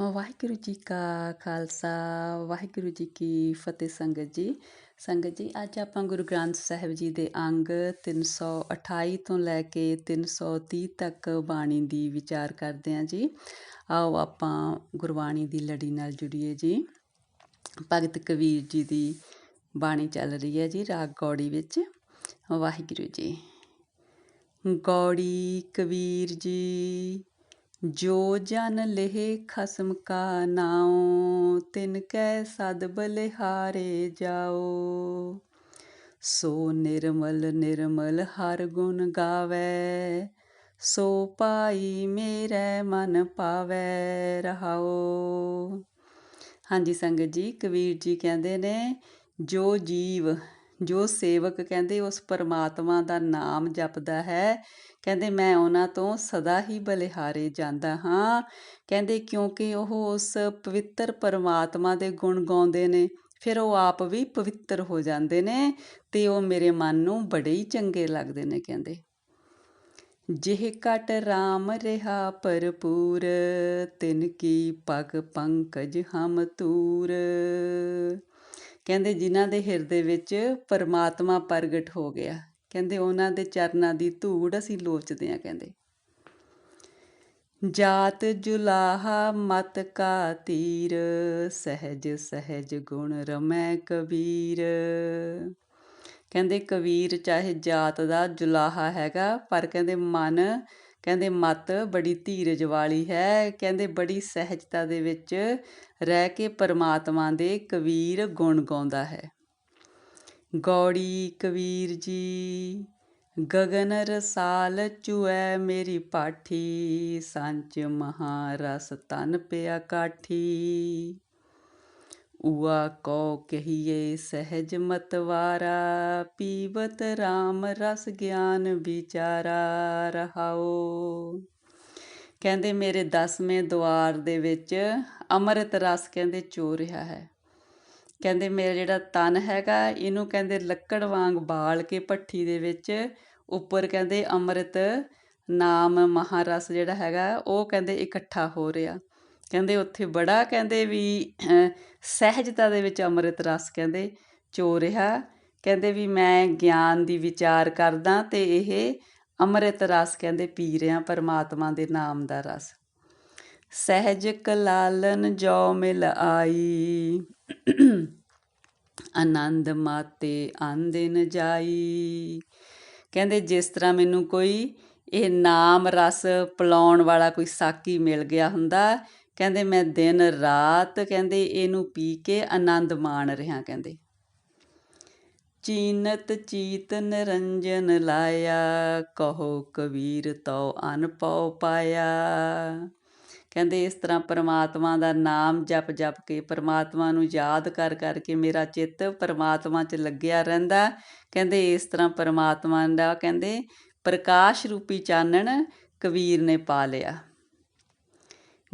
ਵਾਹਿਗੁਰੂ ਜੀ ਕਾ ਖਾਲਸਾ, ਵਾਹਿਗੁਰੂ ਜੀ ਕੀ ਫਤਿਹ ਸੰਗਤ ਜੀ। ਸੰਗਤ ਜੀ, ਅੱਜ ਆਪਾਂ ਗੁਰੂ ਗ੍ਰੰਥ ਸਾਹਿਬ ਜੀ ਦੇ ਅੰਗ 328 ਤੋਂ ਲੈ ਕੇ 330 ਤੱਕ ਬਾਣੀ ਦੀ ਵਿਚਾਰ ਕਰਦੇ ਹਾਂ ਜੀ। ਆਓ ਆਪਾਂ ਗੁਰਬਾਣੀ ਦੀ ਲੜੀ ਨਾਲ ਜੁੜੀਏ ਜੀ। ਭਗਤ ਕਬੀਰ ਜੀ ਦੀ ਬਾਣੀ ਚੱਲ ਰਹੀ ਹੈ ਜੀ, ਰਾਗ ਗੌੜੀ ਵਿੱਚ। ਵਾਹਿਗੁਰੂ ਜੀ। ਗੌੜੀ ਕਬੀਰ ਜੀ ਜੋ ਜਨ ਲਹਿ ਖਸਮ ਕਾ ਨਾਉ, ਤਿਨ ਕੈ ਸਦ ਬਲਿਹਾਰੇ ਜਾਓ ਸੋ ਨਿਰਮਲ ਨਿਰਮਲ ਹਰ ਗੁਣ ਗਾਵੇ, ਸੋ ਪਾਈ ਮੇਰੇ ਮਨ ਪਾਵੇ ਰਹਾਓ ਹਾਂਜੀ ਸੰਗਤ ਜੀ ਕਬੀਰ ਜੀ ਕਹਿੰਦੇ ਨੇ, ਜੋ ਜੀਵ ਜੋ ਸੇਵਕ ਕਹਿੰਦੇ ਉਸ ਪਰਮਾਤਮਾ ਦਾ ਨਾਮ ਜਪਦਾ ਹੈ, ਕਹਿੰਦੇ ਮੈਂ ਉਹਨਾਂ ਤੋਂ ਸਦਾ ਹੀ ਬਲਿਹਾਰੇ ਜਾਂਦਾ ਹਾਂ। ਕਹਿੰਦੇ ਕਿਉਂਕਿ ਉਹ ਉਸ ਪਵਿੱਤਰ ਪਰਮਾਤਮਾ ਦੇ ਗੁਣ ਗਾਉਂਦੇ ਨੇ, ਫਿਰ ਉਹ ਆਪ ਵੀ ਪਵਿੱਤਰ ਹੋ ਜਾਂਦੇ ਨੇ ਤੇ ਉਹ ਮੇਰੇ ਮਨ ਨੂੰ ਬੜੇ ਹੀ ਚੰਗੇ ਲੱਗਦੇ ਨੇ ਕਹਿੰਦੇ। ਜਿਹ ਕਟ RAM ਰਹਾ ਭਰਪੂਰ, ਤਿਨ ਕੀ ਪਗ ਪੰਕਜ ਹਮ ਤੂਰ। ਕਹਿੰਦੇ ਜਿਨ੍ਹਾਂ ਦੇ ਹਿਰਦੇ ਵਿੱਚ ਪਰਮਾਤਮਾ ਪ੍ਰਗਟ ਹੋ ਗਿਆ। ਕਹਿੰਦੇ ਉਹਨਾਂ ਦੇ ਚਰਨਾਂ ਦੀ ਧੂੜ ਅਸੀਂ ਲੋਚਦੇ ਆ ਕਹਿੰਦੇ। ਜਾਤ ਜੁਲਾਹਾ ਮਤ ਕਾ ਤੀਰ, ਸਹਿਜ ਸਹਿਜ ਗੁਣ ਰਮੈ ਕਬੀਰ। ਕਹਿੰਦੇ ਕਬੀਰ ਚਾਹੇ ਜਾਤ ਦਾ ਜੁਲਾਹਾ ਹੈਗਾ, ਪਰ ਕਹਿੰਦੇ ਮਨ ਕਹਿੰਦੇ ਮਤ ਬੜੀ ਧੀਰਜ ਵਾਲੀ ਹੈ। ਕਹਿੰਦੇ ਬੜੀ ਸਹਿਜਤਾ ਦੇ ਵਿੱਚ ਰਹਿ ਕੇ ਪਰਮਾਤਮਾ ਦੇ ਕਬੀਰ ਗੁਣ ਗਾਉਂਦਾ ਹੈ। ਗੌੜੀ ਕਬੀਰ ਜੀ, ਗਗਨ ਰਸਾਲ ਚੁਐ ਮੇਰੀ ਪਾਠੀ, ਸੰਚ ਮਹਾਰਸ ਤਨ ਪਿਆ ਕਾਠੀ। ਉਆ ਕੋ ਕਹੀਏ ਸਹਿਜ ਮਤਵਾਰਾ, ਪੀਵਤ RAM ਰਸ ਗਿਆਨ ਵਿਚਾਰਾ ਰਹਾਓ। ਕਹਿੰਦੇ ਮੇਰੇ 10ਵੇਂ ਦਵਾਰ ਦੇ ਵਿੱਚ ਅੰਮ੍ਰਿਤ ਰਸ ਕਹਿੰਦੇ ਚੋ ਰਿਹਾ ਹੈ। ਕਹਿੰਦੇ ਮੇਰਾ ਜਿਹੜਾ ਤਨ ਹੈਗਾ, ਇਹਨੂੰ ਕਹਿੰਦੇ ਲੱਕੜ ਵਾਂਗ ਬਾਲ ਕੇ ਭੱਠੀ ਦੇ ਵਿੱਚ ਉੱਪਰ ਕਹਿੰਦੇ ਅੰਮ੍ਰਿਤ ਨਾਮ ਮਹਾਰਸ ਜਿਹੜਾ ਹੈਗਾ, ਉਹ ਕਹਿੰਦੇ ਇਕੱਠਾ ਹੋ ਰਿਹਾ। ਕਹਿੰਦੇ ਉੱਥੇ ਬੜਾ ਕਹਿੰਦੇ ਵੀ ਸਹਿਜਤਾ ਦੇ ਵਿੱਚ ਅੰਮ੍ਰਿਤ ਰਸ ਕਹਿੰਦੇ ਚੋ ਰਿਹਾ। ਕਹਿੰਦੇ ਵੀ ਮੈਂ ਗਿਆਨ ਦੀ ਵਿਚਾਰ ਕਰਦਾ ਤੇ ਇਹ ਅੰਮ੍ਰਿਤ ਰਸ ਕਹਿੰਦੇ ਪੀ ਰਿਆਂ ਪਰਮਾਤਮਾ ਦੇ ਨਾਮ ਦਾ ਰਸ। ਸਹਿਜ ਕਲਾਲਨ ਜੋ ਮਿਲ ਆਈ। ਆਨੰਦ ਮਾਤੇ ਆਂਦਿਨ ਜਾਈ। ਕਹਿੰਦੇ ਜਿਸ ਤਰ੍ਹਾਂ ਮੈਨੂੰ ਕੋਈ ਇਹ ਨਾਮ ਰਸ ਪਲਾਉਣ ਵਾਲਾ ਕੋਈ ਸਾਕੀ ਮਿਲ ਗਿਆ ਹੁੰਦਾ ਕਹਿੰਦੇ ਮੈਂ ਦਿਨ ਰਾਤ ਕਹਿੰਦੇ ਇਹਨੂੰ ਪੀ ਕੇ ਆਨੰਦ ਮਾਣ ਰਿਹਾ ਕਹਿੰਦੇ। ਚੀਨਤ ਚੀਤ ਨਿਰੰਜਨ ਲਾਇਆ, ਕਹੋ ਕਬੀਰ ਤਉ ਅਨਪਉ ਪਾਇਆ। ਕਹਿੰਦੇ ਇਸ ਤਰ੍ਹਾਂ ਪਰਮਾਤਮਾ ਦਾ ਨਾਮ ਜਪ ਜਪ ਕੇ ਪਰਮਾਤਮਾ ਨੂੰ ਯਾਦ ਕਰ ਕਰਕੇ ਮੇਰਾ ਚਿੱਤ ਪਰਮਾਤਮਾ 'ਚ ਲੱਗਿਆ ਰਹਿੰਦਾ। ਕਹਿੰਦੇ ਇਸ ਤਰ੍ਹਾਂ ਪਰਮਾਤਮਾ ਦਾ ਕਹਿੰਦੇ ਪ੍ਰਕਾਸ਼ ਰੂਪੀ ਚਾਨਣ ਕਬੀਰ ਨੇ ਪਾ ਲਿਆ।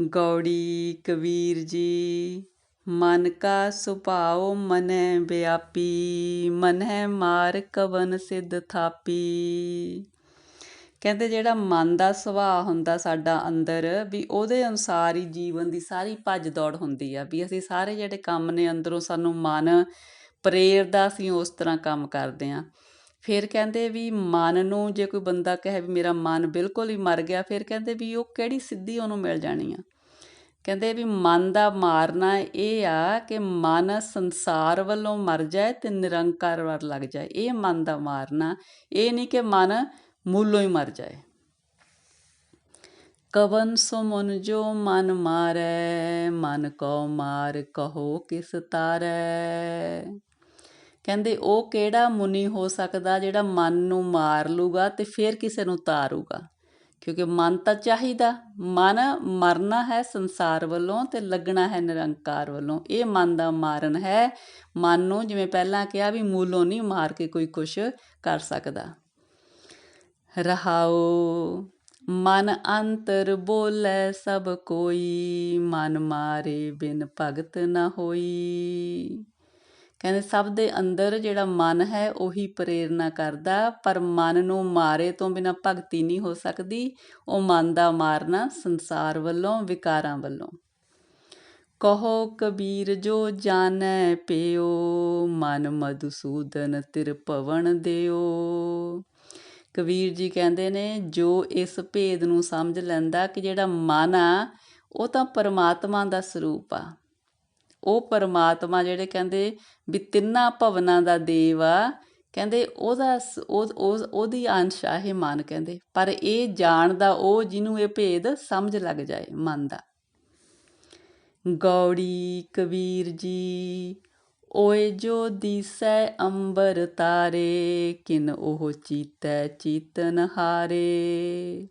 ਗੌੜੀ ਕਬੀਰ ਜੀ, ਮਨ ਕਾ ਸੁਭਾਉ ਮਨੈ ਵਿਆਪੀ, ਮਨੈ ਮਾਰ ਕਵਨ ਸਿੱਧ ਥਾਪੀ। ਕਹਿੰਦੇ ਜਿਹੜਾ ਮਨ ਦਾ ਸੁਭਾਅ ਹੁੰਦਾ ਸਾਡਾ ਅੰਦਰ, ਵੀ ਉਹਦੇ ਅਨੁਸਾਰ ਹੀ ਜੀਵਨ ਦੀ ਸਾਰੀ ਭੱਜ ਦੌੜ ਹੁੰਦੀ ਆ, ਵੀ ਅਸੀਂ ਸਾਰੇ ਜਿਹੜੇ ਕੰਮ ਨੇ ਅੰਦਰੋਂ ਸਾਨੂੰ ਮਨ, ਪ੍ਰੇਰਦਾ ਅਸੀਂ ਉਸ ਤਰ੍ਹਾਂ ਕੰਮ ਕਰਦੇ ਆ। ਫਿਰ ਕਹਿੰਦੇ ਵੀ ਮਨ ਨੂੰ ਜੇ ਕੋਈ ਬੰਦਾ ਕਹੇ ਵੀ ਮੇਰਾ ਮਨ ਬਿਲਕੁਲ ਹੀ ਮਰ ਗਿਆ, ਫਿਰ ਕਹਿੰਦੇ ਵੀ ਉਹ ਕਿਹੜੀ ਸਿੱਧੀ ਉਹਨੂੰ ਮਿਲ ਜਾਣੀ ਆ। ਕਹਿੰਦੇ ਵੀ ਮਨ ਦਾ ਮਾਰਨਾ ਇਹ ਆ ਕਿ ਮਨ ਸੰਸਾਰ ਵੱਲੋਂ ਮਰ ਜਾਏ ਤੇ ਨਿਰੰਕਾਰ ਵੱਲ ਲੱਗ ਜਾਏ। ਇਹ ਮਨ ਦਾ ਮਾਰਨਾ, ਇਹ ਨਹੀਂ ਕਿ ਮਨ ਮੂਲੋਂ ਹੀ ਮਰ ਜਾਏ। ਕਵਨ ਸੋ ਮਨ ਜੋ ਮਨ ਮਾਰੈ, ਮਨ ਕੋ ਮਾਰ ਕਹੋ ਕਿਸ ਤਾਰੈ। ਕਹਿੰਦੇ ਉਹ ਕਿਹੜਾ ਮੁਨੀ ਹੋ ਸਕਦਾ ਜਿਹੜਾ ਮਨ ਨੂੰ ਮਾਰ ਲੂਗਾ ਤੇ ਫਿਰ ਕਿਸੇ ਨੂੰ ਤਾਰੂਗਾ? ਕਿਉਂਕਿ ਮਨ ਤਾਂ ਚਾਹੀਦਾ, ਮਨ ਮਰਨਾ ਹੈ ਸੰਸਾਰ ਵੱਲੋਂ ਤੇ ਲੱਗਣਾ ਹੈ ਨਿਰੰਕਾਰ ਵੱਲੋਂ। ਇਹ ਮਨ ਦਾ ਮਾਰਨ ਹੈ। ਮਨ ਨੂੰ ਜਿਵੇਂ ਪਹਿਲਾਂ ਕਿਹਾ ਵੀ ਮੂਲੋਂ ਨਹੀਂ ਮਾਰ ਕੇ ਕੋਈ ਕੁਛ ਕਰ ਸਕਦਾ। ਰਹਾਓ, ਮਨ ਅੰਤਰ ਬੋਲੇ ਸਭ ਕੋਈ, ਮਨ ਮਾਰੇ ਬਿਨ ਭਗਤ ਨਾ ਹੋਈ। ਕਹਿੰਦੇ ਸਭ ਦੇ ਅੰਦਰ ਜਿਹੜਾ ਮਨ ਹੈ ਉਹੀ ਪ੍ਰੇਰਨਾ ਕਰਦਾ, ਪਰ ਮਨ ਨੂੰ ਮਾਰੇ ਤੋਂ ਬਿਨਾ ਭਗਤੀ ਨਹੀਂ ਹੋ ਸਕਦੀ। ਉਹ ਮਨ ਦਾ ਮਾਰਨਾ ਸੰਸਾਰ ਵੱਲੋਂ, ਵਿਕਾਰਾਂ ਵੱਲੋਂ। ਕਹੋ ਕਬੀਰ ਜੋ ਜਾਣੈ ਪਿਓ, ਮਨ ਮਧੂਸੂਦਨ ਤਿਰ ਭਵਨ ਦਿਓ। ਕਬੀਰ ਜੀ ਕਹਿੰਦੇ ਨੇ, ਜੋ ਇਸ ਭੇਦ ਨੂੰ ਸਮਝ ਲੈਂਦਾ ਕਿ ਜਿਹੜਾ ਮਨ ਆ, ਉਹ ਤਾਂ ਪਰਮਾਤਮਾ ਦਾ ਸਰੂਪ ਆ। ਉਹ ਪਰਮਾਤਮਾ ਜਿਹੜੇ ਕਹਿੰਦੇ ਵੀ ਤਿੰਨਾਂ ਭਵਨਾਂ ਦਾ ਦੇਵ ਆ, ਕਹਿੰਦੇ ਉਹਦਾ ਸ- ਉਹਦੀ ਅੰਸ਼ ਆ ਇਹ ਮਨ ਕਹਿੰਦੇ, ਪਰ ਇਹ ਜਾਣਦਾ ਉਹ ਜਿਹਨੂੰ ਇਹ ਭੇਦ ਸਮਝ ਲੱਗ ਜਾਏ ਮਨ ਦਾ। ਗੌੜੀ ਕਬੀਰ ਜੀ, ਓਏ ਜੋ ਦੀਸੈ ਅੰਬਰ ਤਾਰੇ, ਕਿਨ ਉਹ ਚੀਤੈ ਚੀਤਨ ਹਾਰੇ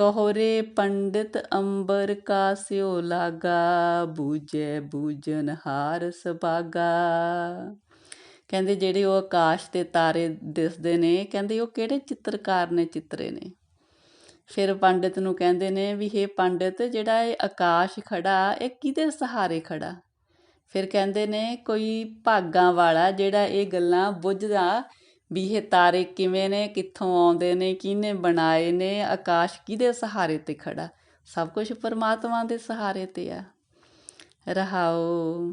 ਕਹੋ ਰੇ ਪੰਡਿਤ ਅੰਬਰ ਕਾ ਸਿਓ ਲਾਗਾ, ਬੂਝੈ ਬੂਝਨ ਹਾਰ ਸੁਭਾਗਾ। ਕਹਿੰਦੇ ਜਿਹੜੇ ਉਹ ਆਕਾਸ਼ ਤੇ ਤਾਰੇ ਦਿਸਦੇ ਨੇ, ਕਹਿੰਦੇ ਉਹ ਕਿਹੜੇ ਚਿੱਤਰਕਾਰ ਨੇ ਚਿੱਤਰੇ ਨੇ? ਫਿਰ ਪੰਡਿਤ ਨੂੰ ਕਹਿੰਦੇ ਨੇ ਵੀ ਇਹ ਪੰਡਿਤ, ਜਿਹੜਾ ਇਹ ਆਕਾਸ਼ ਖੜਾ, ਇਹ ਕਿਹਦੇ ਸਹਾਰੇ ਖੜਾ? ਫਿਰ ਕਹਿੰਦੇ ਨੇ ਕੋਈ ਭਾਗਾਂ ਵਾਲਾ ਜਿਹੜਾ ਇਹ ਗੱਲਾਂ ਬੁੱਝਦਾ ਵੀ ਇਹ ਤਾਰੇ ਕਿਵੇਂ ਨੇ, ਕਿੱਥੋਂ ਆਉਂਦੇ ਨੇ, ਕਿਹਨੇ ਬਣਾਏ ਨੇ, ਆਕਾਸ਼ ਕਿਹਦੇ ਸਹਾਰੇ ਤੇ ਖੜਾ? ਸਭ ਕੁਝ ਪਰਮਾਤਮਾ ਦੇ ਸਹਾਰੇ ਤੇ ਆ। ਰਹਾਓ,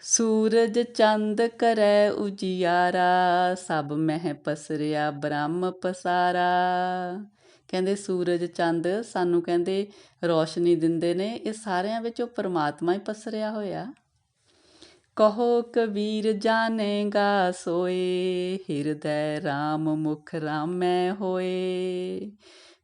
ਸੂਰਜ ਚੰਦ ਕਰੈ ਉਜਿਆਰਾ, ਸਭ ਮਹਿ ਪਸਰਿਆ, ਬ੍ਰਹਮ ਪਸਾਰਾ। ਕਹਿੰਦੇ ਸੂਰਜ ਚੰਦ ਸਾਨੂੰ ਕਹਿੰਦੇ ਰੋਸ਼ਨੀ ਦਿੰਦੇ ਨੇ, ਇਹ ਸਾਰਿਆਂ ਵਿੱਚ ਉਹ ਪਰਮਾਤਮਾ ਹੀ ਪਸਰਿਆ ਹੋਇਆ। ਕਹੋ ਕਬੀਰ ਜਾਣੇਗਾ ਸੋਏ, ਹਿਰਦੈ RAM ਮੁਖ ਰਾਮੈ ਹੋਏ।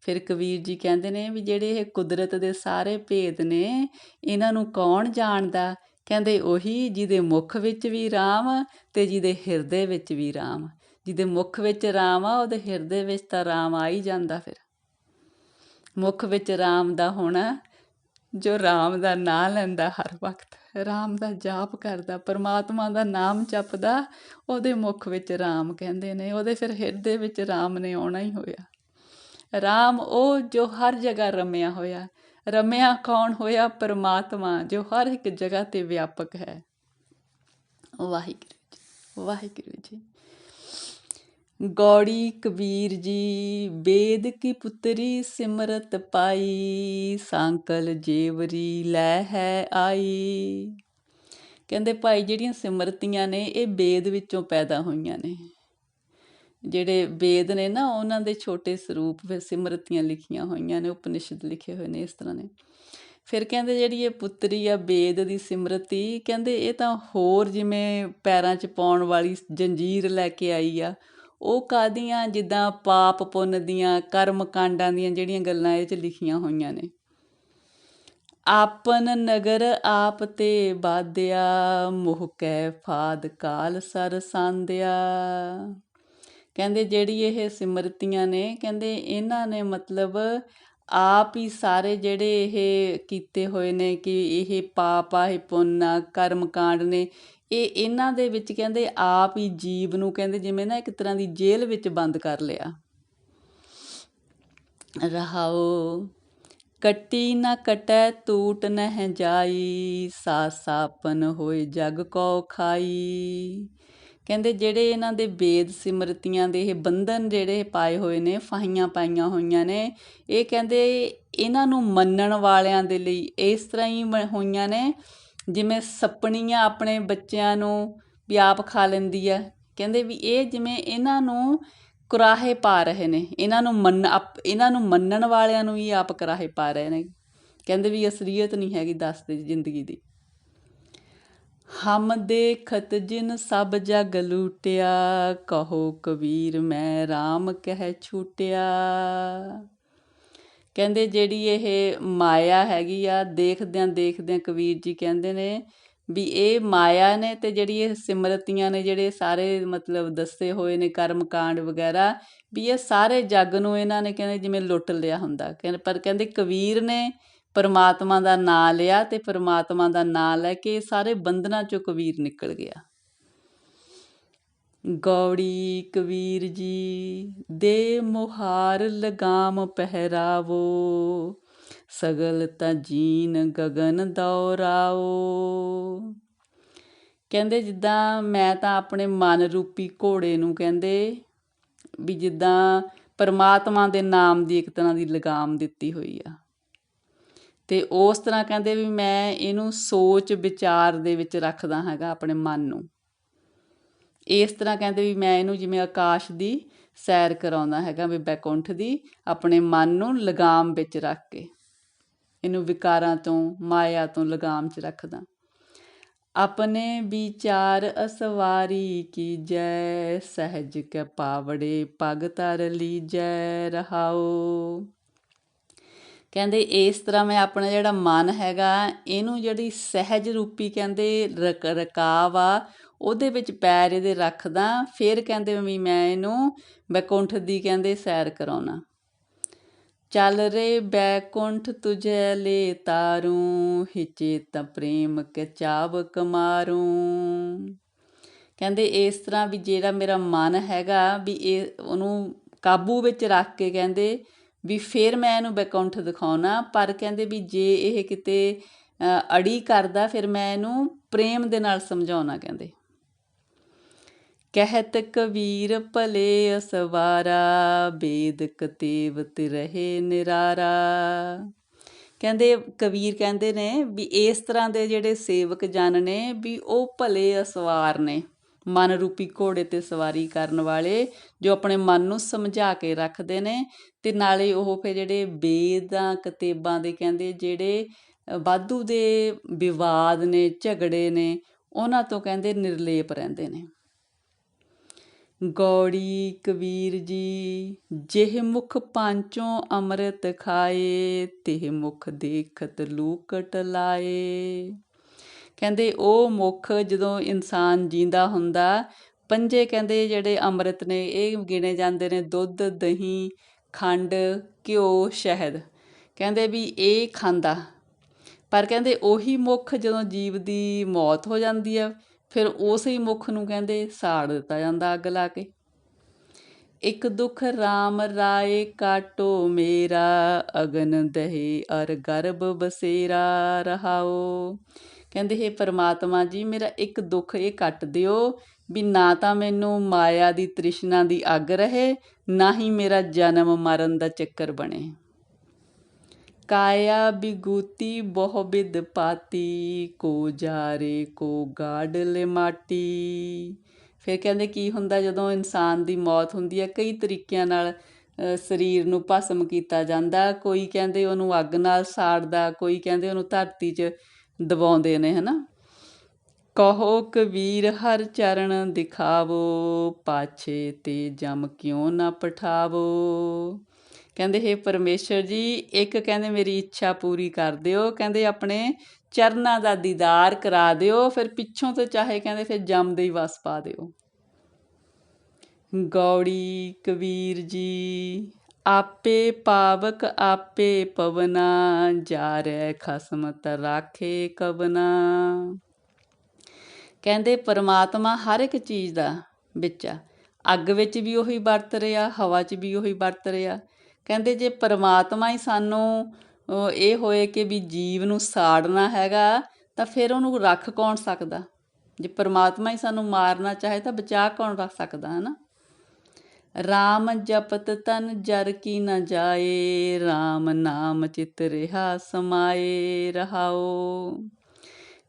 ਫਿਰ ਕਬੀਰ ਜੀ ਕਹਿੰਦੇ ਨੇ ਵੀ ਜਿਹੜੇ ਇਹ ਕੁਦਰਤ ਦੇ ਸਾਰੇ ਭੇਦ ਨੇ, ਇਹਨਾਂ ਨੂੰ ਕੌਣ ਜਾਣਦਾ? ਕਹਿੰਦੇ ਉਹੀ ਜਿਹਦੇ ਮੁਖ ਵਿੱਚ ਵੀ RAM ਤੇ ਜਿਹਦੇ ਹਿਰਦੇ ਵਿੱਚ ਵੀ RAM ਜਿਹਦੇ ਮੁਖ ਵਿੱਚ RAM ਆ, ਉਹਦੇ ਹਿਰਦੇ ਵਿੱਚ ਤਾਂ RAM ਆ ਹੀ ਜਾਂਦਾ ਫਿਰ। ਮੁਖ ਵਿੱਚ RAM ਦਾ ਹੋਣਾ ਜੋ RAM ਦਾ ਨਾਮ ਲੈਂਦਾ ਹਰ ਵਕਤ RAM ਦਾ ਜਾਪ ਕਰਦਾ, ਪਰਮਾਤਮਾ ਦਾ ਨਾਮ ਜਪਦਾ, ਉਹਦੇ ਮੁਖ ਵਿੱਚ RAM ਕਹਿੰਦੇ ਨੇ, ਉਹਦੇ ਫਿਰ ਹਿਰਦੇ ਵਿੱਚ RAM ਨੇ ਆਉਣਾ ਹੀ ਹੋਇਆ। RAM ਉਹ ਜੋ ਹਰ ਜਗ੍ਹਾ ਰਮਿਆ ਹੋਇਆ, ਰਮਿਆ ਕੌਣ ਹੋਇਆ? ਪਰਮਾਤਮਾ, ਜੋ ਹਰ ਇੱਕ ਜਗ੍ਹਾ ਤੇ ਵਿਆਪਕ ਹੈ। ਵਾਹਿਗੁਰੂ ਜੀ ਵਾਹਿਗੁਰੂ ਜੀ। ਗੌੜੀ ਕਬੀਰ ਜੀ ਬੇਦ ਕੀ ਪੁੱਤਰੀ ਸਿਮਰਤ ਪਾਈ, ਸੰਕਲ ਜੇਵਰੀ ਲੈ ਹੈ ਆਈ। ਕਹਿੰਦੇ ਭਾਈ ਜਿਹੜੀਆਂ ਸਿਮਰਤੀਆਂ ਨੇ, ਇਹ ਬੇਦ ਵਿੱਚੋਂ ਪੈਦਾ ਹੋਈਆਂ ਨੇ। ਜਿਹੜੇ ਵੇਦ ਨੇ ਨਾ, ਉਹਨਾਂ ਦੇ ਛੋਟੇ ਸਰੂਪ ਵਿੱਚ ਸਿਮਰਤੀਆਂ ਲਿਖੀਆਂ ਹੋਈਆਂ ਨੇ, ਉਪਨਿਸ਼ਦ ਲਿਖੇ ਹੋਏ ਨੇ ਇਸ ਤਰ੍ਹਾਂ ਨੇ ਫਿਰ ਕਹਿੰਦੇ ਜਿਹੜੀ ਇਹ ਪੁੱਤਰੀ ਆ, ਵੇਦ ਦੀ ਸਿਮਰਤੀ, ਕਹਿੰਦੇ ਇਹ ਤਾਂ ਹੋਰ ਜਿਵੇਂ ਪੈਰਾਂ 'ਚ ਪਾਉਣ ਵਾਲੀ ਜੰਜੀਰ ਲੈ ਕੇ ਆਈ ਆ ਉਹ ਕਾਦੀਆਂ ਜਿੱਦਾਂ ਪਾਪ ਪੁੰਨ ਦੀਆਂ, ਕਰਮ ਕਾਂਡਾਂ ਦੀਆਂ ਜਿਹੜੀਆਂ ਗੱਲਾਂ ਇਹ 'ਚ ਲਿਖੀਆਂ ਹੋਈਆਂ ਨੇ। ਆਪਨ ਨਗਰ ਆਪ ਤੇ ਬਾਦਿਆ ਮੋਹ ਕੈ ਫਾਦ ਕਾਲ ਸਰ ਸੰਦਿਆ ਕਹਿੰਦੇ ਜਿਹੜੀ ਇਹ ਸਿਮਰਤੀਆਂ ਨੇ, ਕਹਿੰਦੇ ਇਹਨਾਂ ਨੇ ਮਤਲਬ ਆਪ ਹੀ ਸਾਰੇ ਜਿਹੜੇ ਇਹ ਕੀਤੇ ਹੋਏ ਨੇ ਕਿ ਇਹ ਪਾਪ ਆ, ਇਹ ਪੁੰਨ ਆ, ਕਰਮ ਕਾਂਡ ਨੇ ਇਹ ਇਹਨਾਂ ਦੇ ਵਿੱਚ ਕਹਿੰਦੇ ਆਪ ਹੀ ਜੀਵ ਨੂੰ ਕਹਿੰਦੇ ਜਿਵੇਂ ਨਾ ਇੱਕ ਤਰ੍ਹਾਂ ਦੀ ਜੇਲ੍ਹ ਵਿੱਚ ਬੰਦ ਕਰ ਲਿਆ। ਰਹਾਓ, ਕੱਟੀ ਨਾ ਕਟੈ ਟੂਟ ਨਹਿ ਜਾਈ ਸਾ ਸਾਪਨ ਹੋਏ ਜਗ ਕੋ ਖਾਈ। ਕਹਿੰਦੇ ਜਿਹੜੇ ਇਹਨਾਂ ਦੇ ਵੇਦ ਸਿਮਰਤੀਆਂ ਦੇ ਇਹ ਬੰਧਨ ਜਿਹੜੇ ਪਾਏ ਹੋਏ ਨੇ, ਫਾਹੀਆਂ ਪਾਈਆਂ ਹੋਈਆਂ ਨੇ, ਇਹ ਕਹਿੰਦੇ ਇਹਨਾਂ ਨੂੰ ਮੰਨਣ ਵਾਲਿਆਂ ਦੇ ਲਈ ਇਸ ਤਰ੍ਹਾਂ ਹੀ ਹੋਈਆਂ ਨੇ। ਜਿਵੇਂ ਸੱਪਣੀਆਂ ਆਪਣੇ ਬੱਚਿਆਂ ਨੂੰ ਵੀ ਆਪ ਖਾ ਲੈਂਦੀ ਹੈ। ਕਹਿੰਦੇ ਵੀ ਇਹ ਜਿਵੇਂ ਇਹਨਾਂ ਨੂੰ ਕੁਰਾਹੇ ਪਾ ਰਹੇ ਨੇ। ਇਹਨਾਂ ਨੂੰ ਮੰਨ ਆਪ- ਇਹਨਾਂ ਨੂੰ ਮੰਨਣ ਵਾਲਿਆਂ ਨੂੰ ਹੀ ਆਪ ਕੁਰਾਹੇ ਪਾ ਰਹੇ ਨੇ। ਕਹਿੰਦੇ ਵੀ ਅਸਲੀਅਤ ਨਹੀਂ ਹੈਗੀ ਦੱਸਦੇ ਜ਼ਿੰਦਗੀ ਦੀ। ਹਮ ਦੇ ਖਤ ਜਿਨ ਸਭ ਜਗ ਲੂਟਿਆ, ਕਹੋ ਕਬੀਰ ਮੈਂ RAM ਕਹਿ ਛੂਟਿਆ। ਕਹਿੰਦੇ ਜਿਹੜੀ ਇਹ ਮਾਇਆ ਹੈਗੀ ਆ, ਦੇਖਦਿਆਂ ਦੇਖਦਿਆਂ ਕਬੀਰ ਜੀ ਕਹਿੰਦੇ ਨੇ ਵੀ ਇਹ ਮਾਇਆ ਨੇ ਤੇ ਜਿਹੜੀ ਇਹ ਸਿਮਰਤੀਆਂ ਨੇ, ਜਿਹੜੇ ਸਾਰੇ ਮਤਲਬ ਦੱਸੇ ਹੋਏ ਨੇ ਕਰਮ ਕਾਂਡ ਵਗੈਰਾ, ਵੀ ਇਹ ਸਾਰੇ ਜੱਗ ਨੂੰ ਇਹਨਾਂ ਨੇ ਕਹਿੰਦੇ ਜਿਵੇਂ ਲੁੱਟ ਲਿਆ ਹੁੰਦਾ। ਕਹਿੰਦੇ, ਪਰ ਕਹਿੰਦੇ ਕਬੀਰ ਨੇ ਪਰਮਾਤਮਾ ਦਾ ਨਾਂ ਲਿਆ ਤੇ ਪਰਮਾਤਮਾ ਦਾ ਨਾਂ ਲੈ ਕੇ ਇਹ ਸਾਰੇ ਬੰਧਨਾਂ ਚੋਂ ਕਬੀਰ ਨਿਕਲ ਗਿਆ। ਗੌੜੀ ਕਬੀਰ ਜੀ, ਦੇ ਮੁਹਾਰ ਲਗਾਮ ਪਹਿਰਾਵੋ। ਸਗਲ ਤਾਂ ਜੀਨ ਗਗਨ ਦੌਰਾਓ ਕਹਿੰਦੇ ਜਿੱਦਾਂ ਮੈਂ ਤਾਂ ਆਪਣੇ ਮਨ ਰੂਪੀ ਘੋੜੇ ਨੂੰ ਕਹਿੰਦੇ ਵੀ ਜਿੱਦਾਂ ਪਰਮਾਤਮਾ ਦੇ ਨਾਮ ਦੀ ਇੱਕ ਤਰ੍ਹਾਂ ਦੀ ਲਗਾਮ ਦਿੱਤੀ ਹੋਈ ਆ। ਤੇ ਉਸ ਤਰ੍ਹਾਂ ਕਹਿੰਦੇ ਵੀ ਮੈਂ ਇਹਨੂੰ ਸੋਚ ਵਿਚਾਰ ਦੇ ਵਿੱਚ ਰੱਖਦਾ ਹੈਗਾ ਆਪਣੇ ਮਨ ਨੂੰ। ਇਸ ਤਰ੍ਹਾਂ ਕਹਿੰਦੇ ਵੀ ਮੈਂ ਇਹਨੂੰ ਜਿਵੇਂ ਆਕਾਸ਼ ਦੀ ਸੈਰ ਕਰਾਉਂਦਾ ਹੈਗਾ ਵੀ ਬੈਕੁੰਠ ਦੀ, ਆਪਣੇ ਮਨ ਨੂੰ ਲਗਾਮ ਵਿੱਚ ਰੱਖ ਕੇ। ਇਹਨੂੰ ਵਿਕਾਰਾਂ ਤੋਂ, ਮਾਇਆ ਤੋਂ ਲਗਾਮ 'ਚ ਰੱਖਦਾ। ਆਪਣੇ ਵਿਚਾਰ ਅਸਵਾਰੀ ਕੀ ਜੈ ਸਹਿਜ ਕੇ ਪਾਵੜੇ ਪਗ ਤਰ ਲੀਜੈ ਰਹਾਓ ਕਹਿੰਦੇ ਇਸ ਤਰ੍ਹਾਂ ਮੈਂ ਆਪਣਾ ਜਿਹੜਾ ਮਨ ਹੈਗਾ, ਇਹਨੂੰ ਜਿਹੜੀ ਸਹਿਜ ਰੂਪੀ ਕਹਿੰਦੇ ਰਕਾਵ ਆ, ਉਹਦੇ ਵਿੱਚ ਪੈਰ ਇਹਦੇ ਰੱਖਦਾ, ਫਿਰ ਕਹਿੰਦੇ ਵੀ ਮੈਂ ਇਹਨੂੰ ਬੈਕੁੰਠ ਦੀ ਕਹਿੰਦੇ ਸੈਰ ਕਰਾਉਣਾ। ਚੱਲ ਰੇ ਬੈਕੁੰਠ ਤੁਝੇ ਲੈ ਤਾਰੂ, ਹਿਚੇ ਤ ਪ੍ਰੇਮ ਕੇ ਚਾਵਕ ਮਾਰੂ ਕਹਿੰਦੇ ਇਸ ਤਰ੍ਹਾਂ ਵੀ ਜਿਹੜਾ ਮੇਰਾ ਮਨ ਹੈਗਾ ਵੀ ਇਹ ਉਹਨੂੰ ਕਾਬੂ ਵਿੱਚ ਰੱਖ ਕੇ ਕਹਿੰਦੇ ਵੀ ਫਿਰ ਮੈਂ ਇਹਨੂੰ ਬੈਕੁੰਠ ਦਿਖਾਉਣਾ, ਪਰ ਕਹਿੰਦੇ ਵੀ ਜੇ ਇਹ ਕਿਤੇ ਅੜੀ ਕਰਦਾ, ਫਿਰ ਮੈਂ ਇਹਨੂੰ ਪ੍ਰੇਮ ਦੇ ਨਾਲ ਸਮਝਾਉਣਾ ਕਹਿੰਦੇ। ਕਹਿਤ ਕਬੀਰ ਭਲੇ ਅਸਵਾਰਾ ਬੇਦ ਕਤੇਵਤ ਰਹੇ ਨਿਰਾਰਾ। ਕਹਿੰਦੇ, ਕਬੀਰ ਕਹਿੰਦੇ ਨੇ ਵੀ ਇਸ ਤਰ੍ਹਾਂ ਦੇ ਜਿਹੜੇ ਸੇਵਕ ਜਨ ਨੇ ਵੀ ਉਹ ਭਲੇ ਅਸਵਾਰ ਨੇ। ਮਨ ਰੂਪੀ ਘੋੜੇ ਤੇ ਸਵਾਰੀ ਕਰਨ ਵਾਲੇ ਜੋ ਆਪਣੇ ਮਨ ਨੂੰ ਸਮਝਾ ਕੇ ਰੱਖਦੇ ਨੇ ਤੇ ਨਾਲੇ ਉਹ ਫਿਰ ਜਿਹੜੇ ਵੇਦਾਂ ਕਤੇਬਾਂ ਦੇ ਕਹਿੰਦੇ ਜਿਹੜੇ ਵਾਧੂ ਦੇ ਵਿਵਾਦ ਨੇ, ਝਗੜੇ ਨੇ, ਉਹਨਾਂ ਤੋਂ ਕਹਿੰਦੇ ਨਿਰਲੇਪ ਰਹਿੰਦੇ ਨੇ। ਗੌੜੀ ਕਬੀਰ ਜੀ, ਜਿਹ ਮੁਖ ਪਾਂਚੋਂ ਅੰਮ੍ਰਿਤ ਖਾਏ, ਤਿਹ ਮੁਖ ਦੇਖਤ ਲੂਕਟ ਲਾਏ। ਕਹਿੰਦੇ ਉਹ ਮੁੱਖ ਜਦੋਂ ਇਨਸਾਨ ਜੀਂਦਾ ਹੁੰਦਾ, ਪੰਜੇ ਕਹਿੰਦੇ ਜਿਹੜੇ ਅੰਮ੍ਰਿਤ ਨੇ, ਇਹ ਗਿਣੇ ਜਾਂਦੇ ਨੇ ਦੁੱਧ, ਦਹੀਂ, ਖੰਡ, ਘਿਓ, ਸ਼ਹਿਦ। ਕਹਿੰਦੇ ਵੀ ਇਹ ਖਾਂਦਾ। ਪਰ ਕਹਿੰਦੇ ਉਹੀ ਮੁੱਖ ਜਦੋਂ ਜੀਵ ਦੀ ਮੌਤ ਹੋ ਜਾਂਦੀ ਆ, ਫਿਰ ਉਸੇ ਮੁੱਖ ਨੂੰ ਕਹਿੰਦੇ ਸਾੜ ਦਿੱਤਾ ਜਾਂਦਾ ਅੱਗ ਲਾ ਕੇ। ਇੱਕ ਦੁਖ RAM ਰਾਏ ਕਾਟੋ ਮੇਰਾ, ਅਗਨ ਦਹੇ ਅਰ ਗਰਭ ਬਸੇਰਾ ਰਹਾਓ। ਕਹਿੰਦੇ, ਹੈ ਪਰਮਾਤਮਾ ਜੀ, ਮੇਰਾ ਇੱਕ ਦੁੱਖ ਇਹ ਕੱਟ ਦਿਓ ਵੀ ਨਾ ਤਾਂ ਮੈਨੂੰ ਮਾਇਆ ਦੀ ਤ੍ਰਿਸ਼ਨਾ ਦੀ ਅੱਗ ਰਹੇ, ਨਾ ਹੀ ਮੇਰਾ ਜਨਮ ਮਰਨ ਦਾ ਚੱਕਰ ਬਣੇ। ਕਾਇਆ ਬਿਗੂਤੀ ਬਹੁ ਬਿਦ ਪਾਤੀ, ਕੋ ਜਾਰੇ ਕੋ ਗਾੜ ਲੈ ਮਾਟੀ। ਫਿਰ ਕਹਿੰਦੇ, ਕੀ ਹੁੰਦਾ ਜਦੋਂ ਇਨਸਾਨ ਦੀ ਮੌਤ ਹੁੰਦੀ ਹੈ, ਕਈ ਤਰੀਕਿਆਂ ਨਾਲ ਸਰੀਰ ਨੂੰ ਭਸਮ ਕੀਤਾ ਜਾਂਦਾ। ਕੋਈ ਕਹਿੰਦੇ ਉਹਨੂੰ ਅੱਗ ਨਾਲ ਸਾੜਦਾ, ਕੋਈ ਕਹਿੰਦੇ ਉਹਨੂੰ ਧਰਤੀ 'ਚ ਦਬਾਉਂਦੇ ਨੇ, ਹਨਾ? ਕਹੋ ਕਬੀਰ, ਹਰ ਚਰਨ ਦਿਖਾਵੋ, ਪਾਛੇ ਤੇ ਜਮ ਕਿਉਂ ਨਾ ਪਠਾਵੋ? ਕਹਿੰਦੇ, ਹੈ ਪਰਮੇਸ਼ਰ ਜੀ, ਇੱਕ ਕਹਿੰਦੇ, ਮੇਰੀ ਇੱਛਾ ਪੂਰੀ ਕਰ ਦਿਓ। ਕਹਿੰਦੇ, ਆਪਣੇ ਚਰਨਾਂ ਦਾ ਦੀਦਾਰ ਕਰਾ ਦਿਓ। ਫਿਰ ਪਿੱਛੋਂ ਤੋਂ ਚਾਹੇ ਕਹਿੰਦੇ, ਫਿਰ ਜਮ ਦੇ ਹੀ ਵਸ ਪਾ ਦਿਓ। ਗੌੜੀ ਕਬੀਰ ਜੀ ਆਪੇ ਪਾਵਕ ਆਪੇ ਪਵਨਾ, ਜਾਰੈ ਖਸਮ ਤ ਰਾਖੇ ਕਵਨਾ। ਕਹਿੰਦੇ ਪਰਮਾਤਮਾ ਹਰ ਇੱਕ ਚੀਜ਼ ਦਾ ਵਿੱਚ ਆ। ਅੱਗ ਵਿੱਚ ਵੀ ਉਹੀ ਵਰਤ ਰਿਹਾ, ਹਵਾ 'ਚ ਵੀ ਉਹੀ ਵਰਤ ਰਿਹਾ। ਕਹਿੰਦੇ ਜੇ ਪਰਮਾਤਮਾ ਹੀ ਸਾਨੂੰ ਇਹ ਹੋਏ ਕਿ ਵੀ ਜੀਵ ਨੂੰ ਸਾੜਨਾ ਹੈਗਾ, ਤਾਂ ਫਿਰ ਉਹਨੂੰ ਰੱਖ ਕੌਣ ਸਕਦਾ? ਜੇ ਪਰਮਾਤਮਾ ਹੀ ਸਾਨੂੰ ਮਾਰਨਾ ਚਾਹੇ ਤਾਂ ਬਚਾ ਕੌਣ ਰੱਖ ਸਕਦਾ ਹੈ ਨਾ ਰਾਮ ਜਪਤ ਤਨ ਜਰ ਕੀ ਨ ਜਾਏ RAM ਨਾਮ ਚਿਤ ਰਿਹਾ ਸਮਾਏ ਰਹਾਓ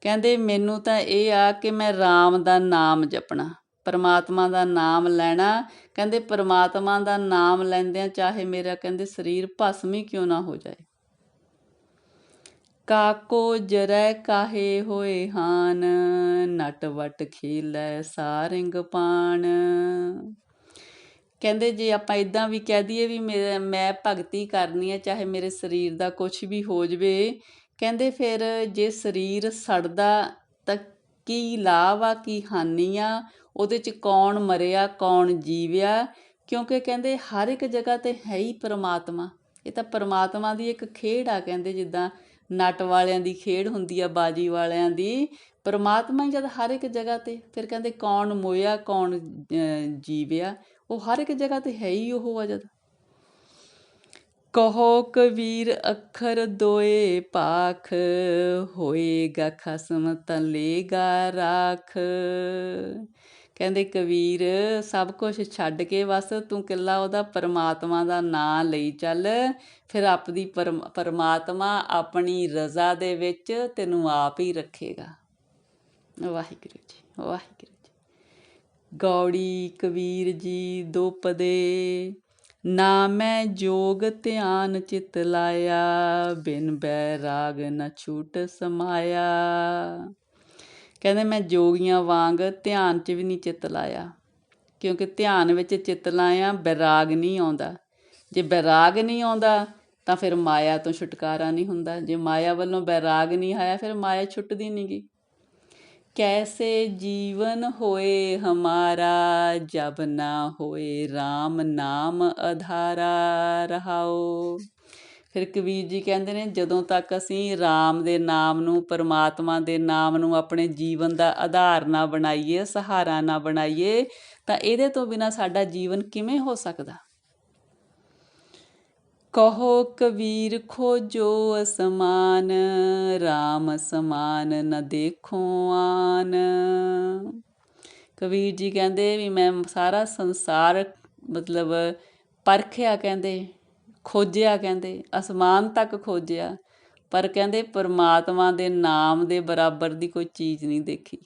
ਕਹਿੰਦੇ ਮੈਨੂੰ ਤਾਂ ਇਹ ਆ ਕਿ ਮੈਂ RAM ਦਾ ਨਾਮ ਜਪਣਾ, ਪਰਮਾਤਮਾ ਦਾ ਨਾਮ ਲੈਣਾ। ਕਹਿੰਦੇ ਪਰਮਾਤਮਾ ਦਾ ਨਾਮ ਲੈਂਦਿਆਂ ਚਾਹੇ ਮੇਰਾ ਕਹਿੰਦੇ ਸਰੀਰ ਭਸਮ ਹੀ ਕਿਉਂ ਨਾ ਹੋ ਜਾਏ। ਕਾਕੋ ਜਰੈ ਕਾਹੇ ਹੋਏ ਹਾਨ ਨਟ ਵਟ ਖੇਲੈ ਸਾਰਿੰਗ ਪਾਣ ਕਹਿੰਦੇ ਜੇ ਆਪਾਂ ਇੱਦਾਂ ਵੀ ਕਹਿ ਦਈਏ ਵੀ ਮੇਰਾ ਮੈਂ ਭਗਤੀ ਕਰਨੀ ਹੈ, ਚਾਹੇ ਮੇਰੇ ਸਰੀਰ ਦਾ ਕੁਛ ਵੀ ਹੋ ਜਾਵੇ, ਕਹਿੰਦੇ ਫਿਰ ਜੇ ਸਰੀਰ ਸੜਦਾ ਤਾਂ ਕੀ ਲਾਭ ਆ, ਕੀ ਹਾਨੀ ਆ? ਉਹਦੇ ਚ ਕੌਣ ਮਰਿਆ, ਕੌਣ ਜੀਵਿਆ? ਕਿਉਂਕਿ ਕਹਿੰਦੇ ਹਰ ਇੱਕ ਜਗ੍ਹਾ ਤੇ ਹੈ ਹੀ ਪਰਮਾਤਮਾ। ਇਹ ਤਾਂ ਪਰਮਾਤਮਾ ਦੀ ਇੱਕ ਖੇਡ ਆ, ਕਹਿੰਦੇ ਜਿੱਦਾਂ ਨਟ ਵਾਲਿਆਂ ਦੀ ਖੇਡ ਹੁੰਦੀ ਆ, ਬਾਜੀ ਵਾਲਿਆਂ ਦੀ। ਪਰਮਾਤਮਾ ਹੀ ਜਦ ਹਰ ਇੱਕ ਜਗ੍ਹਾ ਤੇ, ਫਿਰ ਕਹਿੰਦੇ ਕੌਣ ਮੋਇਆ, ਕੌਣ ਜੀਵਿਆ, ਉਹ ਹਰ ਇੱਕ ਜਗ੍ਹਾ ਤੇ ਹੈ ਹੀ ਉਹ ਆ ਜਦ। ਕਹੋ ਕਬੀਰ ਅੱਖਰ ਦੋਏ ਪਾਖ, ਹੋਏਗਾ ਖਸਮ ਤਾਂ ਰਾਖ। ਕਹਿੰਦੇ ਕਬੀਰ, ਸਭ ਕੁਝ ਛੱਡ ਕੇ ਬਸ ਤੂੰ ਕਿੱਲਾ ਉਹਦਾ ਪਰਮਾਤਮਾ ਦਾ ਨਾਂ ਲਈ ਚੱਲ। ਫਿਰ ਆਪਦੀ ਪਰਮ- ਪਰਮਾਤਮਾ ਆਪਣੀ ਰਜ਼ਾ ਦੇ ਵਿੱਚ ਤੈਨੂੰ ਆਪ ਹੀ ਰੱਖੇਗਾ। ਵਾਹਿਗੁਰੂ ਜੀ ਵਾਹਿਗੁਰੂ ਜੀ। ਗੌੜੀ ਕਬੀਰ ਜੀ ਦੋਪਦੇ ਨਾ ਮੈਂ ਜੋਗ ਧਿਆਨ ਚਿਤ ਲਾਇਆ, ਬਿਨ ਬੈਰਾਗ ਨ ਛੂਟ ਸਮਾਇਆ। ਕਹਿੰਦੇ ਮੈਂ ਜੋਗੀਆਂ ਵਾਂਗ ਧਿਆਨ 'ਚ ਵੀ ਨਹੀਂ ਚਿੱਤ ਲਾਇਆ, ਕਿਉਂਕਿ ਧਿਆਨ ਵਿੱਚ ਚਿੱਤ ਲਾਇਆ ਬੈਰਾਗ ਨਹੀਂ ਆਉਂਦਾ। ਜੇ ਬੈਰਾਗ ਨਹੀਂ ਆਉਂਦਾ, ਤਾਂ ਫਿਰ ਮਾਇਆ ਤੋਂ ਛੁਟਕਾਰਾ ਨਹੀਂ ਹੁੰਦਾ। ਜੇ ਮਾਇਆ ਵੱਲੋਂ ਬੈਰਾਗ ਨਹੀਂ ਆਇਆ, ਫਿਰ ਮਾਇਆ ਛੁੱਟਦੀ ਨਹੀਂਗੀ ਕੈਸੇ ਜੀਵਨ ਹੋਏ ਹਮਾਰਾ, ਜਬ ਨਾ ਹੋਏ RAM ਨਾਮ ਆਧਾਰਾ ਰਹਾਓ। ਫਿਰ ਕਬੀਰ ਜੀ ਕਹਿੰਦੇ ਨੇ, ਜਦੋਂ ਤੱਕ ਅਸੀਂ RAM ਦੇ ਨਾਮ ਨੂੰ, ਪਰਮਾਤਮਾ ਦੇ ਨਾਮ ਨੂੰ ਆਪਣੇ ਜੀਵਨ ਦਾ ਆਧਾਰ ਨਾ ਬਣਾਈਏ, ਸਹਾਰਾ ਨਾ ਬਣਾਈਏ, ਤਾਂ ਇਹਦੇ ਤੋਂ ਬਿਨਾ ਸਾਡਾ ਜੀਵਨ ਕਿਵੇਂ ਹੋ ਸਕਦਾ? ਕਹੋ ਕਬੀਰ, ਖੋਜੋ ਅਸਮਾਨ RAM ਸਮਾਨ ਨ ਦੇਖੋ ਆਨ। ਕਬੀਰ ਜੀ ਕਹਿੰਦੇ ਵੀ ਮੈਂ ਸਾਰਾ ਸੰਸਾਰ ਮਤਲਬ ਪਰਖਿਆ ਕਹਿੰਦੇ, ਖੋਜਿਆ ਕਹਿੰਦੇ, ਅਸਮਾਨ ਤੱਕ ਖੋਜਿਆ, ਪਰ ਕਹਿੰਦੇ ਪਰਮਾਤਮਾ ਦੇ ਨਾਮ ਦੇ ਬਰਾਬਰ ਦੀ ਕੋਈ ਚੀਜ਼ ਨਹੀਂ ਦੇਖੀ।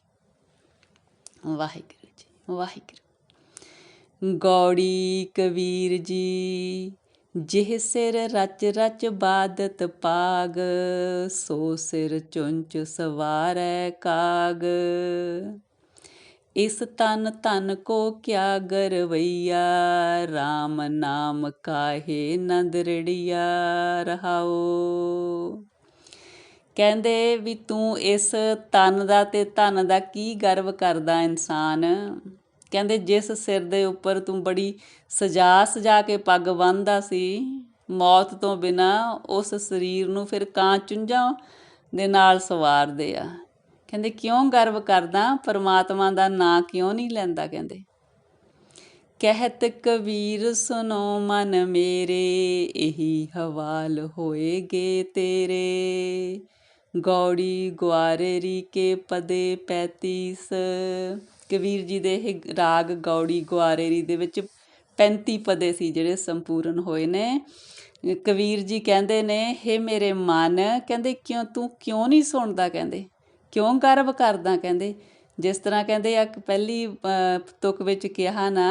ਵਾਹਿਗੁਰੂ ਜੀ, ਵਾਹਿਗੁਰੂ। ਗੌੜੀ ਕਬੀਰ ਜੀ ਜਿਹ ਸਿਰ ਰਚ ਰਚ ਬਾਦਤ ਪਾਗ, ਸੋ ਸਿਰ ਚੁੰਚ ਸਵਾਰੈ ਕਾਗ। ਇਸ ਤਨ ਤਨ ਕੋ ਕਿਆ ਗਰਵਈਆ RAM ਨਾਮ ਕਾਹੇ ਨੰਦਰੜੀਆ ਰਹਾਓ। ਕਹਿੰਦੇ ਵੀ ਤੂੰ ਇਸ ਤਨ ਦਾ ਤੇ ਧਨ ਦਾ ਕੀ ਗਰਵ ਕਰਦਾ ਇਨਸਾਨ? ਕਹਿੰਦੇ ਜਿਸ ਸਿਰ ਦੇ ਉੱਪਰ ਤੂੰ ਬੜੀ ਸਜਾ ਸਜਾ ਕੇ ਪੱਗ ਬੰਨਦਾ ਸੀ, ਮੌਤ ਤੋਂ ਬਿਨਾ ਉਸ ਸਰੀਰ ਨੂੰ ਫਿਰ ਕਾਂ ਚੁੰਝਾਂ ਦੇ ਨਾਲ ਸਵਾਰਦੇ ਆ। ਕਹਿੰਦੇ ਕਿਉਂ ਗਰਵ ਕਰਦਾ? ਪਰਮਾਤਮਾ ਦਾ ਨਾਂ ਕਿਉਂ ਨਹੀਂ ਲੈਂਦਾ? ਕਹਿੰਦੇ। ਕਹਿਤ ਕਬੀਰ ਸੁਨੋ ਮਨ ਮੇਰੇ, ਇਹੀ ਹਵਾਲ ਹੋਏਗੇ ਤੇਰੇ। ਗੌੜੀ ਗੁਆਰੇਰੀ ਕੇ ਪਦੇ 35 ਕਬੀਰ ਜੀ ਦੇ ਇਹ ਰਾਗ ਗੌੜੀ ਗੁਆਰੇਰੀ ਦੇ ਵਿੱਚ 35 ਪਦੇ ਸੀ ਜਿਹੜੇ ਸੰਪੂਰਨ ਹੋਏ ਨੇ। ਕਬੀਰ ਜੀ ਕਹਿੰਦੇ ਨੇ, ਹੇ ਮੇਰੇ ਮਨ, ਕਹਿੰਦੇ, ਕਿਉਂ ਤੂੰ ਕਿਉਂ ਨਹੀਂ ਸੁਣਦਾ? ਕਹਿੰਦੇ, ਕਿਉਂ ਗਰਵ ਕਰਦਾ? ਕਹਿੰਦੇ, ਜਿਸ ਤਰ੍ਹਾਂ ਕਹਿੰਦੇ ਆ ਪਹਿਲੀ ਤੁਕ ਵਿੱਚ ਕਿਹਾ ਨਾ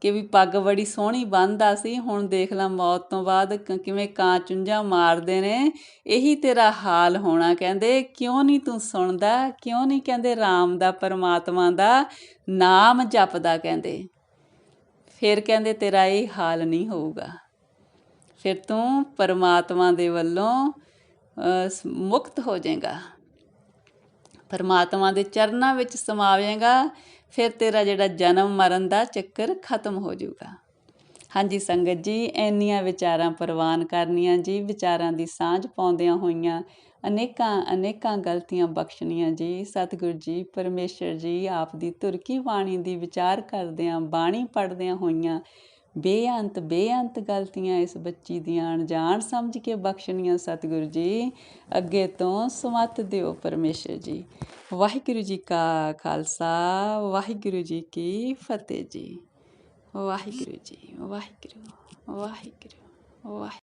ਕਿ ਵੀ ਪੱਗ ਬੜੀ ਸੋਹਣੀ ਬੰਨਦਾ ਸੀ, ਹੁਣ ਦੇਖ ਲਾ ਮੌਤ ਤੋਂ ਬਾਅਦ ਕਿਵੇਂ ਕਾਂ ਚੁੰਝਾਂ ਮਾਰਦੇ ਨੇ। ਇਹੀ ਤੇਰਾ ਹਾਲ ਹੋਣਾ ਕਹਿੰਦੇ, ਕਿਉਂ ਨਹੀਂ ਤੂੰ ਸੁਣਦਾ, ਕਿਉਂ ਨਹੀਂ ਕਹਿੰਦੇ RAM ਦਾ, ਪਰਮਾਤਮਾ ਦਾ ਨਾਮ ਜਪਦਾ ਕਹਿੰਦੇ। ਫਿਰ ਕਹਿੰਦੇ ਤੇਰਾ ਇਹ ਹਾਲ ਨਹੀਂ ਹੋਊਗਾ। ਫਿਰ ਤੂੰ ਪਰਮਾਤਮਾ ਦੇ ਵੱਲੋਂ ਮੁਕਤ ਹੋ ਜਾਏਗਾ। ਪਰਮਾਤਮਾ ਦੇ ਚਰਨਾਂ ਵਿੱਚ ਸਮਾਵੇਂਗਾ ਫਿਰ ਤੇਰਾ ਜਿਹੜਾ ਜਨਮ ਮਰਨ ਦਾ ਚੱਕਰ ਖਤਮ ਹੋ ਜਾਊਗਾ। ਹਾਂਜੀ ਸੰਗਤ ਜੀ, ਇੰਨੀਆਂ ਵਿਚਾਰਾਂ ਪ੍ਰਵਾਨ ਕਰਨੀਆਂ ਜੀ, ਵਿਚਾਰਾਂ ਦੀ ਸਾਂਝ ਪਾਉਂਦਿਆਂ ਹੋਈਆਂ ਅਨੇਕਾਂ ਅਨੇਕਾਂ ਗਲਤੀਆਂ ਬਖਸ਼ਣੀਆਂ ਜੀ। ਸਤਿਗੁਰ ਜੀ, ਪਰਮੇਸ਼ਰ ਜੀ, ਆਪ ਦੀ ਤੁਰਕੀ ਬਾਣੀ ਦੀ ਵਿਚਾਰ ਕਰਦਿਆਂ, ਬਾਣੀ ਪੜਦਿਆਂ ਹੋਈਆਂ ਬੇਅੰਤ ਬੇਅੰਤ ਗਲਤੀਆਂ ਇਸ ਬੱਚੀ ਦੀਆਂ ਅਣਜਾਣ ਸਮਝ ਕੇ ਬਖਸ਼ਣੀਆਂ ਸਤਿਗੁਰੂ ਜੀ। ਅੱਗੇ ਤੋਂ ਸਮਤ ਦਿਓ ਪਰਮੇਸ਼ਰ ਜੀ। ਵਾਹਿਗੁਰੂ ਜੀ ਕਾ ਖਾਲਸਾ, ਵਾਹਿਗੁਰੂ ਜੀ ਕੀ ਫਤਿਹ ਜੀ। ਵਾਹਿਗੁਰੂ ਜੀ, ਵਾਹਿਗੁਰੂ ਵਾਹਿਗੁਰੂ ਵਾਹਿਗੁਰੂ।